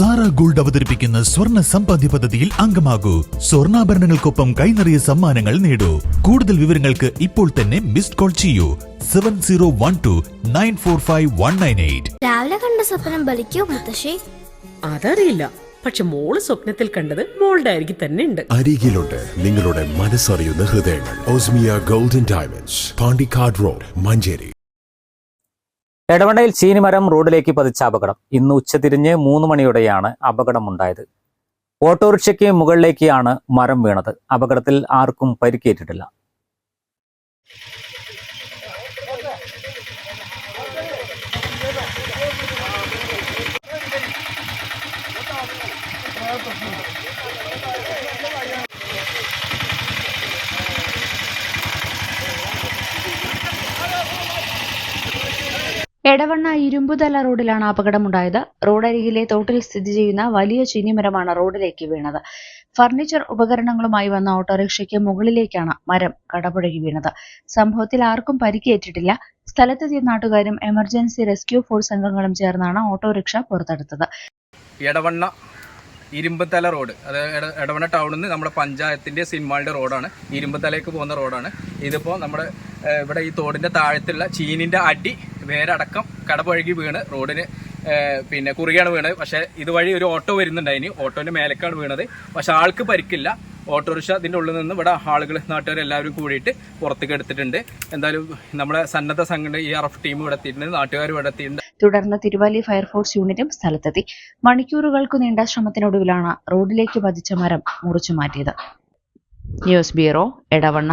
Sara gold അവതരിപ്പിക്കുന്ന സ്വർണ സമ്പാദ്യ പദ്ധതിയിൽ അംഗമാകൂ. സ്വർണാഭരണങ്ങൾക്കൊപ്പം കൈനിറിയ സമ്മാനങ്ങൾ നേടൂ. കൂടുതൽ വിവരങ്ങൾക്ക് ഇപ്പോൾ തന്നെ മിസ്ഡ് കോൾ ചെയ്യൂ. Seven zero one two nine four five one nine eight. രാവിലെ കണ്ട സ്വപ്നം ബലിക്കോ മുത്തശ്ശി? അതറിയില്ല. പക്ഷെ മോൾ സ്വപ്നത്തിൽ കണ്ടത് മോളുടെ അരികിൽ തന്നെ ഉണ്ട്. അരികിലുണ്ട് നിങ്ങളുടെ മനസ്സറിയുന്ന ഹൃദയങ്ങൾ. Osmiya golden diamonds Pandikkad road Manjeri. എടവണ്ണയിൽ ചീനിമരം റോഡിലേക്ക് പതിച്ച അപകടം. ഇന്ന് ഉച്ചതിരിഞ്ഞ് മൂന്ന് മണിയോടെയാണ് അപകടമുണ്ടായത്. ഓട്ടോറിക്ഷയ്ക്ക് മുകളിലേക്കാണ് മരം വീണത്. അപകടത്തിൽ ആർക്കും പരിക്കേറ്റിട്ടില്ല. എടവണ്ണ ഇരുമ്പുതല റോഡിലാണ് അപകടമുണ്ടായത്. റോഡരികിലെ തോട്ടിൽ സ്ഥിതി ചെയ്യുന്ന വലിയ ചീനിമരമാണ് റോഡിലേക്ക് വീണത്. ഫർണിച്ചർ ഉപകരണങ്ങളുമായി വന്ന ഓട്ടോറിക്ഷയ്ക്ക് മുകളിലേക്കാണ് മരം കടപുഴകി വീണത്. സംഭവത്തിൽ ആർക്കും പരിക്കേറ്റിട്ടില്ല. സ്ഥലത്തെത്തിയ നാട്ടുകാരും എമർജൻസി റെസ്ക്യൂ ഫോഴ്സ് അംഗങ്ങളും ചേർന്നാണ് ഓട്ടോറിക്ഷ പുറത്തെടുത്തത്. എടവണ്ണ ഇരുമ്പത്തല റോഡ് അതായത് എട- എടവണ്ണ ടൗണിൽ നിന്ന് നമ്മുടെ പഞ്ചായത്തിന്റെ സിനിമാളുടെ റോഡാണ്. ഇരുമ്പത്തലയ്ക്ക് പോകുന്ന റോഡാണ്. ഇതിപ്പോൾ നമ്മുടെ ഇവിടെ ഈ തോടിന്റെ താഴത്തുള്ള ചീനിന്റെ അടി വേരടക്കം കടപഴകി വീണ് റോഡിന് പിന്നെ കുറുകയാണ് വീണത് പക്ഷേ ഇതുവഴി ഒരു ഓട്ടോ വരുന്നുണ്ടായിന് ഓട്ടോന്റെ മേലേക്കാണ് വീണത്. പക്ഷെ ആൾക്ക് പരിക്കില്ല. ഓട്ടോറിക്ഷ ഇതിന്റെ ഉള്ളിൽ നിന്ന് ഇവിടെ ആളുകൾ നാട്ടുകാർ എല്ലാവരും കൂടിയിട്ട് പുറത്തേക്ക് എടുത്തിട്ടുണ്ട്. എന്തായാലും നമ്മുടെ സന്നദ്ധ സംഘടന ഈ ആർ എഫ് ടീം ഇവിടെ എത്തിയിട്ടുണ്ട്. നാട്ടുകാർ ഇവിടെ എത്തിയിട്ടുണ്ട്. തുടർന്ന് തിരുവല്ലി ഫയർഫോഴ്സ് യൂണിറ്റും സ്ഥലത്തെത്തി. മണിക്കൂറുകൾക്ക് നീണ്ട ശ്രമത്തിനൊടുവിലാണ് റോഡിലേക്ക് പതിച്ച മരം മുറിച്ചു മാറ്റിയത്. News bureau Edavanna.